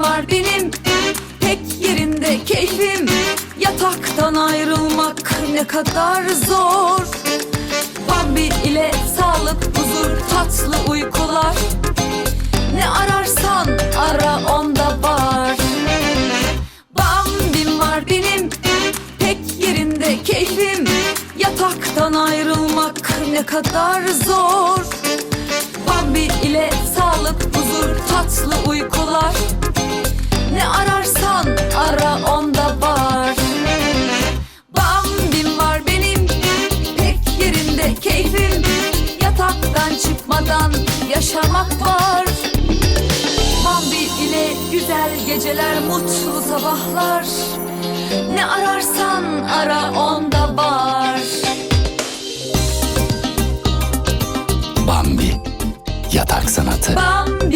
Var benim. Tek yerinde keyfim. Yataktan ayrılmak ne kadar zor. Bambi ile sağlık, huzur, tatlı uykular. Ne ararsan ara onda var. Bambim var benim. Tek yerinde keyfim. Yataktan ayrılmak ne kadar zor. Bambi ile sağlık, huzur, tatlı geceler, mutlu sabahlar. Ne ararsan ara onda var. Bambi Yatak Sanatı. Bambim